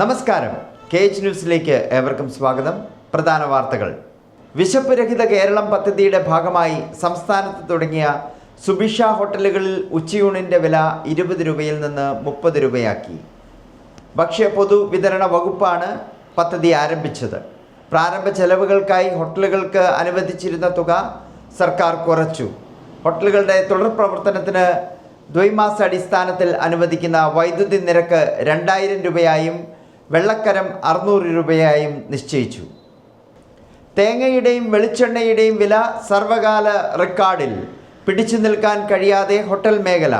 നമസ്കാരം. K H ന്യൂസിലേക്ക് ഏവർക്കും സ്വാഗതം. പ്രധാന വാർത്തകൾ. വിശപ്പ് രഹിത കേരളം പദ്ധതിയുടെ ഭാഗമായി സംസ്ഥാനത്ത് തുടങ്ങിയ സുഭിഷ ഹോട്ടലുകളിൽ ഉച്ചയൂണിന്റെ വില ഇരുപത് രൂപയിൽ നിന്ന് മുപ്പത് രൂപയാക്കി. ഭക്ഷ്യ പൊതു വിതരണ വകുപ്പാണ് പദ്ധതി ആരംഭിച്ചത്. പ്രാരംഭ ചെലവുകൾക്കായി ഹോട്ടലുകൾക്ക് അനുവദിച്ചിരുന്ന തുക സർക്കാർ കുറച്ചു. ഹോട്ടലുകളുടെ തുടർ പ്രവർത്തനത്തിന് ദ്വൈമാസ അടിസ്ഥാനത്തിൽ അനുവദിക്കുന്ന വൈദ്യുതി നിരക്ക് രണ്ടായിരം രൂപയായും വെള്ളക്കരം അറുന്നൂറ് രൂപയായും നിശ്ചയിച്ചു. തേങ്ങയുടെയും വെളിച്ചെണ്ണയുടെയും വില സർവകാല റെക്കോർഡിൽ പിടിച്ചു നിൽക്കാൻ കഴിയാതെ ഹോട്ടൽ മേഖല.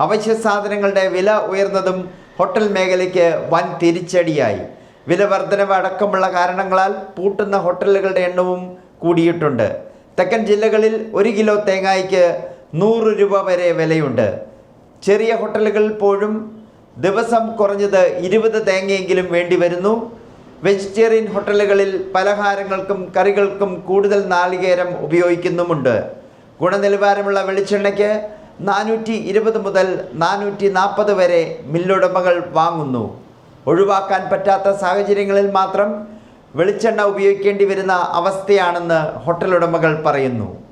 അവശ്യ സാധനങ്ങളുടെ വില ഉയർന്നതും ഹോട്ടൽ മേഖലയ്ക്ക് വൻ തിരിച്ചടിയായി. വില വർധനവ് അടക്കമുള്ള കാരണങ്ങളാൽ പൂട്ടുന്ന ഹോട്ടലുകളുടെ എണ്ണവും കൂടിയിട്ടുണ്ട്. തെക്കൻ ജില്ലകളിൽ ഒരു കിലോ തേങ്ങായ്ക്ക് നൂറ് രൂപ വരെ വിലയുണ്ട്. ചെറിയ ഹോട്ടലുകളിൽ പോലും ദിവസം കുറഞ്ഞത് ഇരുപത് തേങ്ങയെങ്കിലും വേണ്ടി വരുന്നു. വെജിറ്റേറിയൻ ഹോട്ടലുകളിൽ പലഹാരങ്ങൾക്കും കറികൾക്കും കൂടുതൽ നാളികേരം ഉപയോഗിക്കുന്നുമുണ്ട്. ഗുണനിലവാരമുള്ള വെളിച്ചെണ്ണയ്ക്ക് നാനൂറ്റി ഇരുപത് മുതൽ നാനൂറ്റി നാൽപ്പത് വരെ മില്ലുടമകൾ വാങ്ങുന്നു. ഒഴിവാക്കാൻ പറ്റാത്ത സാഹചര്യങ്ങളിൽ മാത്രം വെളിച്ചെണ്ണ ഉപയോഗിക്കേണ്ടി വരുന്ന അവസ്ഥയാണെന്ന് ഹോട്ടലുടമകൾ പറയുന്നു.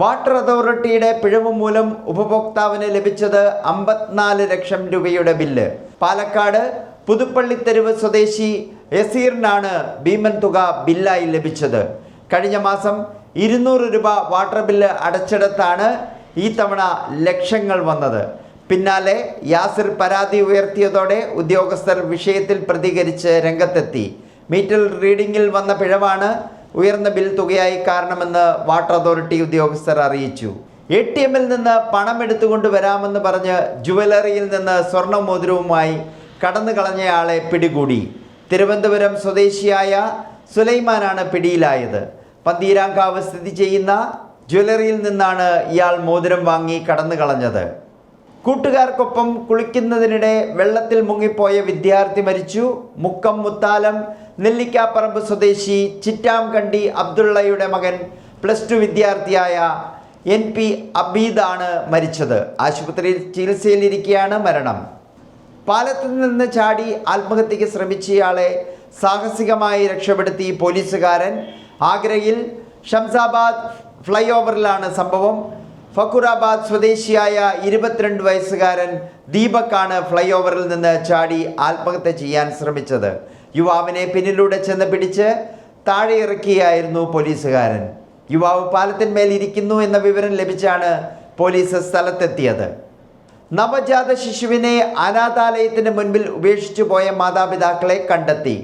വാട്ടർ അതോറിറ്റിയുടെ പിഴവ് മൂലം ഉപഭോക്താവിന് ലഭിച്ചത് അമ്പത്തിനാല് ലക്ഷം രൂപയുടെ ബില്ല്. പാലക്കാട് പുതുപ്പള്ളിത്തെരുവ് സ്വദേശി യസീറിനാണ് ഭീമൻ തുക ബില്ലായി ലഭിച്ചത്. കഴിഞ്ഞ മാസം ഇരുന്നൂറ് രൂപ വാട്ടർ ബില്ല് അടച്ചെടുത്താണ് ഈ തവണ ലക്ഷങ്ങൾ വന്നത്. പിന്നാലെ യാസിർ പരാതി ഉയർത്തിയതോടെ ഉദ്യോഗസ്ഥർ വിഷയത്തിൽ പ്രതികരിച്ച് രംഗത്തെത്തി. മീറ്റർ റീഡിംഗിൽ വന്ന പിഴവാണ് ഉയർന്ന ബിൽ തുകയായി കാരണമെന്ന് വാട്ടർ അതോറിറ്റി ഉദ്യോഗസ്ഥർ അറിയിച്ചു. എ ടി എമ്മിൽ നിന്ന് പണം എടുത്തുകൊണ്ട് വരാമെന്ന് പറഞ്ഞ് ജുവലറിയിൽ നിന്ന് സ്വർണ മോതിരവുമായി കടന്നു കളഞ്ഞയാളെ പിടികൂടി. തിരുവനന്തപുരം സ്വദേശിയായ സുലൈമാനാണ് പിടിയിലായത്. പന്തീരാങ്കാവ് സ്ഥിതി ചെയ്യുന്ന ജ്വല്ലറിയിൽ നിന്നാണ് ഇയാൾ മോതിരം വാങ്ങി കടന്നു കളഞ്ഞത് കൂട്ടുകാർക്കൊപ്പം കുളിക്കുന്നതിനിടെ വെള്ളത്തിൽ മുങ്ങിപ്പോയ വിദ്യാർത്ഥി മരിച്ചു. മുക്കം മുത്താലം നെല്ലിക്കാപ്പറമ്പ് സ്വദേശി ചിറ്റാംകണ്ടി അബ്ദുള്ളയുടെ മകൻ പ്ലസ് ടു വിദ്യാർത്ഥിയായ എൻ പി അബീദാണ് മരിച്ചത്. ആശുപത്രിയിൽ ചികിത്സയിലിരിക്കെയാണ് മരണം. പാലത്തിൽ നിന്ന് ചാടി ആത്മഹത്യയ്ക്ക് ശ്രമിച്ചയാളെ സാഹസികമായി രക്ഷപ്പെടുത്തി പോലീസുകാരൻ. ആഗ്രയിൽ ഷംസാബാദ് ഫ്ലൈ ഓവറിലാണ് സംഭവം. ഫക്കുറാബാദ് സ്വദേശിയായ ഇരുപത്തിരണ്ട് വയസ്സുകാരൻ ദീപക്കാണ് ഫ്ലൈ ഓവറിൽ നിന്ന് ചാടി ആത്മഹത്യ ചെയ്യാൻ ശ്രമിച്ചത്. യുവാവിനെ പിന്നിലൂടെ ചെന്ന് പിടിച്ച് താഴെ ഇറക്കിയായിരുന്നു പോലീസുകാരൻ. യുവാവ് പാലത്തിന്മേൽ ഇരിക്കുന്നു എന്ന വിവരം ലഭിച്ചാണ് പോലീസ് സ്ഥലത്തെത്തിയത്. നവജാത ശിശുവിനെ അനാഥാലയത്തിന് മുൻപിൽ ഉപേക്ഷിച്ചു പോയ മാതാപിതാക്കളെ കണ്ടെത്തി.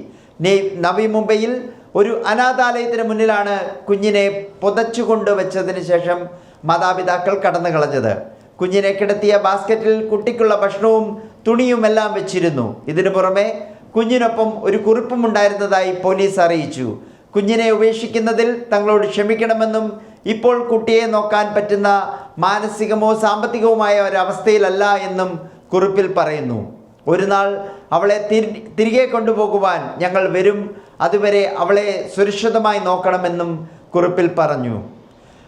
നവി മുംബൈയിൽ ഒരു അനാഥാലയത്തിന് മുന്നിലാണ് കുഞ്ഞിനെ പുതച്ചു കൊണ്ടുവച്ചതിന് ശേഷം മാതാപിതാക്കൾ കടന്നു കളഞ്ഞത്. കുഞ്ഞിനെ കിടത്തിയ ബാസ്ക്കറ്റിൽ കുട്ടിക്കുള്ള ഭക്ഷണവും തുണിയുമെല്ലാം വെച്ചിരുന്നു. ഇതിനു പുറമെ കുഞ്ഞിനൊപ്പം ഒരു കുറിപ്പും ഉണ്ടായിരുന്നതായി പോലീസ് അറിയിച്ചു. കുഞ്ഞിനെ ഉപേക്ഷിക്കുന്നതിൽ തങ്ങളോട് ക്ഷമിക്കണമെന്നും ഇപ്പോൾ കുട്ടിയെ നോക്കാൻ പറ്റുന്ന മാനസികമോ സാമ്പത്തികവുമായ ഒരവസ്ഥയിലല്ല എന്നും കുറിപ്പിൽ പറയുന്നു. ഒരു നാൾ അവളെ തിരി- തിരികെ കൊണ്ടുപോകുവാൻ ഞങ്ങൾ വരും. അതുവരെ അവളെ സുരക്ഷിതമായി നോക്കണമെന്നും കുറിപ്പിൽ പറഞ്ഞു.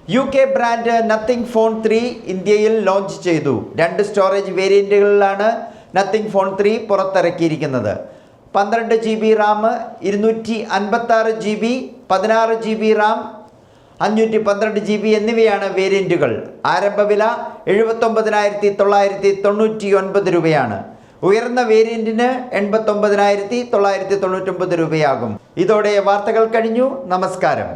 U K brand Nothing phone three ഇന്ത്യയിൽ ലോഞ്ച് ചെയ്തു. രണ്ട് സ്റ്റോറേജ് വേരിയന്റുകളിലാണ് നത്തിങ് ഫോൺ ത്രീ പുറത്തിറക്കിയിരിക്കുന്നത്. പന്ത്രണ്ട് ജി ബി റാം ഇരുന്നൂറ്റി അൻപത്താറ് ജി ബി പതിനാറ് ജി ബി റാം അഞ്ഞൂറ്റി പന്ത്രണ്ട് ജി ബി എന്നിവയാണ് വേരിയന്റുകൾ ആരംഭവില എഴുപത്തൊമ്പതിനായിരത്തി തൊള്ളായിരത്തി തൊണ്ണൂറ്റി ഒൻപത് രൂപയാണ്. ഉയർന്ന വേരിയന്റിന് എൺപത്തൊമ്പതിനായിരത്തി തൊള്ളായിരത്തി തൊണ്ണൂറ്റൊമ്പത് രൂപയാകും. ഇതോടെ വാർത്തകൾ കഴിഞ്ഞു. നമസ്കാരം.